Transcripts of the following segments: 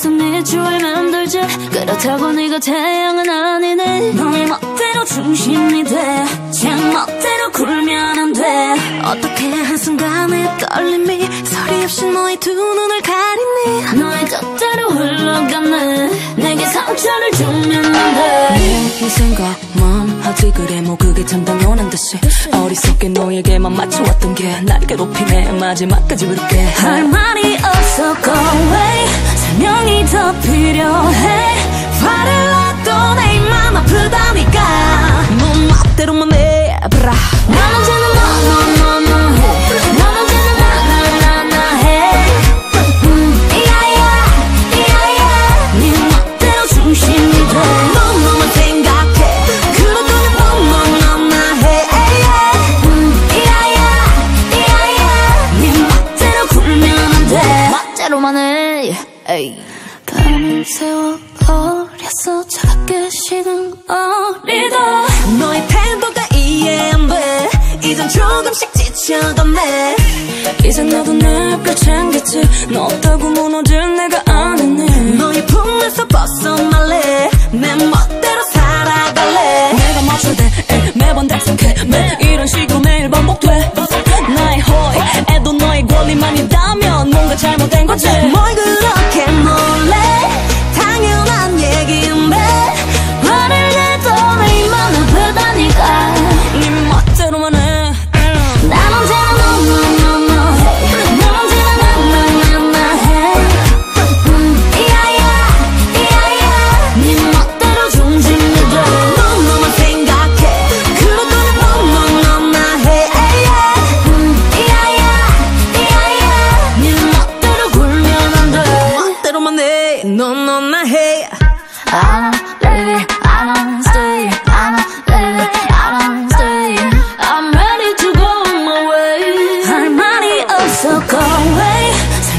주에 맴돌지. 그렇다고 네가 태양은 아니네. 너의 멋대로 중심이 돼제 멋대로 굴면 안돼. 어떻게 한순간에 떨림이 소리 없이 너의 두 눈을 가리니? 너의 뜻대로 흘러가네. 내게 상처를 주면 안돼. 이 생각만 하지 그래. 뭐 그게 참 당연한 듯이. 어리석게 너에게만 맞춰왔던 게. 날 괴롭히네. 마지막까지 부를게. 할 말이 없어. Go away 설명이 더 필요 에이. 밤을 새워 버렸어. 차갑게 식은 어리다. 너의 태도가 이해 안돼. 이젠 조금씩 지쳐가네. 이제 너도 내걸 챙겼지. 너 없다고 무너질 내가 아니네. 너의 품에서 벗어날래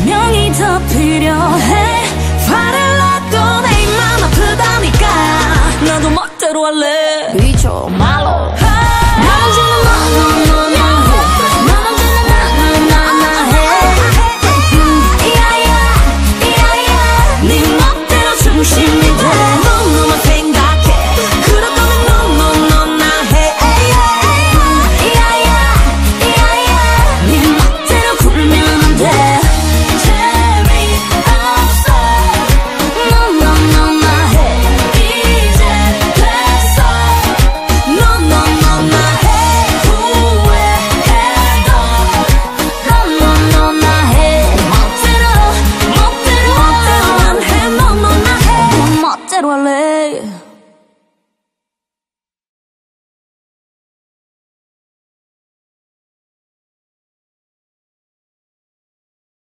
명이 더 필요해. 화를 냈고 내 맘 아프다니까. 나도 멋대로 할래. 미쳐 말로